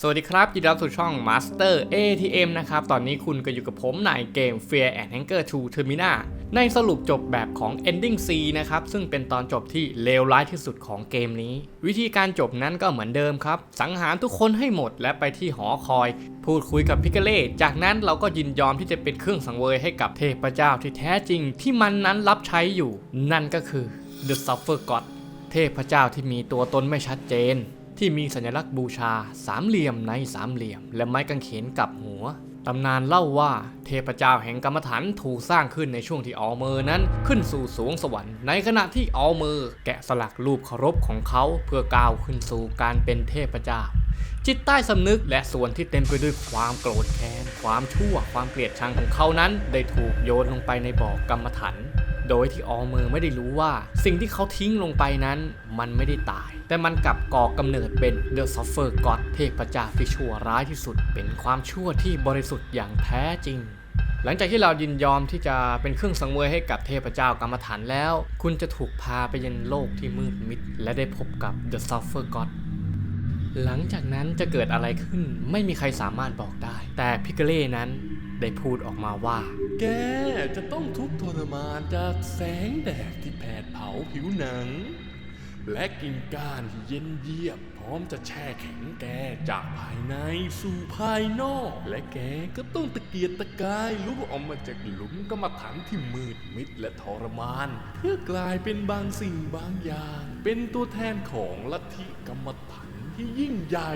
สวัสดีครับ ยินดีรับสู่ช่อง Master ATM นะครับ ตอนนี้คุณก็อยู่กับผมในเกม Fear and Hunger 2 Termina ในสรุปจบแบบของ Ending C นะครับ ซึ่งเป็นตอนจบที่เลวร้ายที่สุดของเกมนี้ วิธีการจบนั้นก็เหมือนเดิมครับ สังหารทุกคนให้หมดและไปที่หอคอย พูดคุยกับพิกเล่จากนั้นเราก็ยินยอมที่จะเป็นเครื่องสังเวยให้กับเทพเจ้าที่แท้จริงที่มันนั้นรับใช้อยู่ นั่นก็คือ The Suffer God เทพเจ้าที่มีตัวตนไม่ชัดเจน ที่มีสัญลักษณ์บูชาสามเหลี่ยมในสามเหลี่ยม และไม้กางเขนกับหัวตำนานเล่าว่าเทพเจ้าแห่งกรรมฐานถูกสร้างขึ้นในช่วงที่ออเมอร์นั้นขึ้นสู่สวงสวรรค์ในขณะที่ออเมอร์แกะสลักรูปเคารพของเขาเพื่อก้าวขึ้นสู่การเป็นเทพเจ้า จิตใต้สำนึกและส่วนที่เต็มไปด้วยความโกรธแค้น ความชั่ว ความเกลียดชังของเขานั้น ได้ถูกโยนลงไปในบ่อกรรมฐาน โดยที่ออเมอร์ไม่ได้รู้ว่า สิ่งที่เขาทิ้งลงไปนั้นมันไม่ได้ตาย แต่มันกลับก่อกำเนิดเป็น The Suffer God เทพเจ้าที่ชั่วร้ายที่สุด เป็นความชั่วที่บริสุทธิ์อย่างแท้จริงหลังจากที่เรายินยอมที่จะเป็นเครื่องสังเวยให้กับเทพเจ้ากรรมฐานแล้ว คุณจะถูกพาไปยังโลกที่มืดมิด และได้พบกับ The Suffer God หลังจากนั้นจะเกิดอะไรขึ้นไม่มีใครสามารถบอกได้ แต่พิกเล่นั้น ได้พูดออกมาว่า แกจะต้องทุกข์ทรมานจากแสงแดดที่แผดเผาผิวหนัง และกินก้านที่เย็นเยียบ พร้อมจะแช่แข็งแกจากภายในสู่ภายนอก และแกก็ต้องตะเกียกตะกายลุกออกมาจากหลุมกรรมฐานที่มืดมิดและทรมาน เพื่อกลายเป็นบางสิ่งบางอย่าง เป็นตัวแทนของลัทธิกรรมฐานที่ยิ่งใหญ่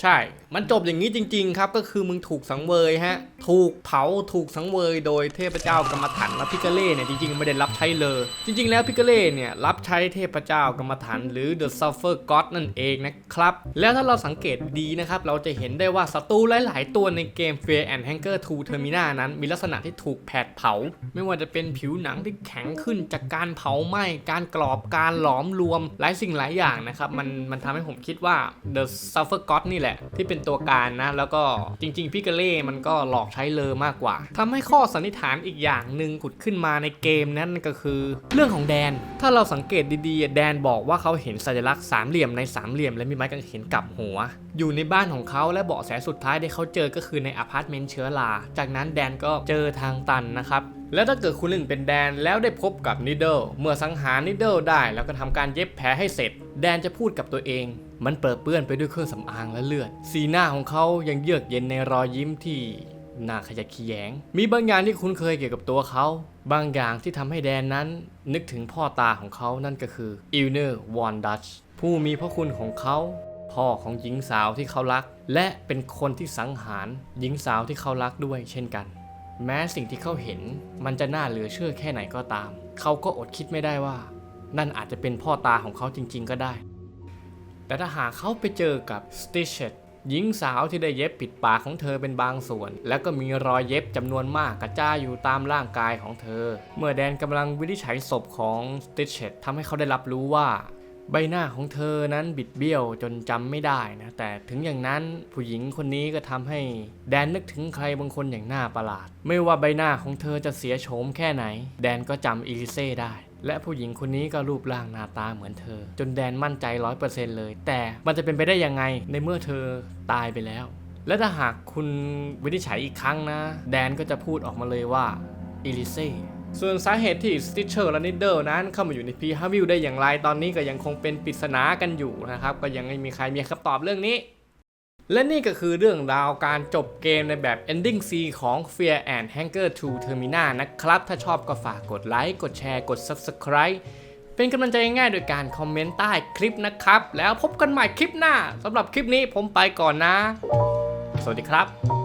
ใช่ มันจบอย่างนี้จริง ๆ ครับ ก็คือมึงถูกสังเวยฮะ ถูกเผา ถูกสังเวยโดยเทพเจ้ากรรมฐานและพิกเล่เนี่ย จริง ๆ ไม่ได้รับใช้เลย จริง ๆ แล้วพิกเล่เนี่ย รับใช้เทพเจ้ากรรมฐานหรือ The Suffer God นั่นเองนะครับ แล้วถ้าเราสังเกตดีนะครับ เราจะเห็นได้ว่าศัตรูหลาย ๆ ตัวในเกม Fear and Hunger 2 Termina นั้น มีลักษณะที่ถูกแผดเผา ไม่ว่าจะเป็นผิวหนังที่แข็งขึ้นจากการเผาไหม้การกรอบการหลอมรวมหลายสิ่งหลายอย่างนะครับมันมันทำให้ผมคิดว่า The Suffer God นี่แหละที่เป็นตัวการนะ แล้วก็จริง ๆ พิกเล่มันก็หลอกใช้เลอมากกว่าทำให้ข้อสันนิษฐานอีกอย่างหนึ่งขุดขึ้นมาในเกมนั้นก็คือเรื่องของแดน ถ้าเราสังเกตดีๆ แดนบอกว่าเขาเห็นสัญลักษณ์สามเหลี่ยมในสามเหลี่ยมและมีไม้กางเขนกับหัว อยู่ในบ้านของเขาและเบาะแสสุดท้ายที่เขาเจอก็คือในอพาร์ตเมนต์เชื้อราจากนั้นแดนก็เจอทางตันนะครับแล้วถ้าเกิดคุณเล่นเป็นแดนแล้วได้พบกับนิดเดิลเมื่อสังหารนิดเดิลได้แล้วก็ทำการเย็บแผลให้เสร็จ แดนจะพูดกับตัวเอง มันเปิดเปื้อนไปด้วยเครื่องสำอางและเลือด สีหน้าของเขายังเยือกเย็นในรอยยิ้มที่น่าขยะแขยง มีบางอย่างที่คุ้นเคยเกี่ยวกับตัวเขา บางอย่างที่ทำให้แดนนั้น นึกถึงพ่อตาของเขานั่นก็คืออิลเนอร์วอนดัชผู้มีพระคุณของเขา พ่อของหญิงสาวที่เขารัก และเป็นคนที่สังหารหญิงสาวที่เขารักด้วยเช่นกัน แม้สิ่งที่เขาเห็นมันจะน่าเหลือเชื่อแค่ไหนก็ตาม เขาก็อดคิดไม่ได้ว่า นั่นอาจจะเป็นพ่อตาของเขาจริงๆก็ได้ แต่ถ้าหากเขาไปเจอกับสติชเชตหญิงสาวที่ได้เย็บปิดปากของเธอเป็นบางส่วน แล้วก็มีรอยเย็บจำนวนมากกระจายอยู่ตามร่างกายของเธอ เมื่อแดนกำลังวินิจฉัยศพของสติชเชตทำให้เขาได้รับรู้ว่า ใบหน้าของเธอนั้นบิดเบี้ยวจนจำไม่ได้นะ แต่ถึงอย่างนั้นผู้หญิงคนนี้ก็ทำให้แดนนึกถึงใครบางคนอย่างน่าประหลาด ไม่ว่าใบหน้าของเธอจะเสียโฉมแค่ไหน แดนก็จำอีลิเซ่ได้และผู้หญิงคนนี้ก็รูปร่างหน้าตาเหมือนเธอ จนแดนมั่นใจร้อยเปอร์เซ็นต์เลย แต่มันจะเป็นไปได้ยังไงในเมื่อเธอตายไปแล้ว และถ้าหากคุณวินิจฉัยอีกครั้งนะ แดนก็จะพูดออกมาเลยว่าอีลิเซ่ ส่วนสาเหตุที่ Stitcher และ Needle นั้นเข้ามาอยู่ใน p h v i e w ได้อย่างไรตอนนี้ก็ยังคงเป็นปริศนากันอยู่นะครับ ก็ยังไม่มีใครมีคำตอบเรื่องนี้ และนี่ก็คือเรื่องราวการจบเกมในแบบ Ending C ของ Fear and Hunger 2 Termina นะครับ ถ้าชอบก็ฝากกดไลค์ กดแชร์ กด Subscribe เป็นกำลังใจง่ายโดยการคอมเมนต์ใต้คลิปนะครับ แล้วพบกันใหม่คลิปหน้าสำหรับคลิปนี้ผมไปก่อนนะ สวัสดีครับ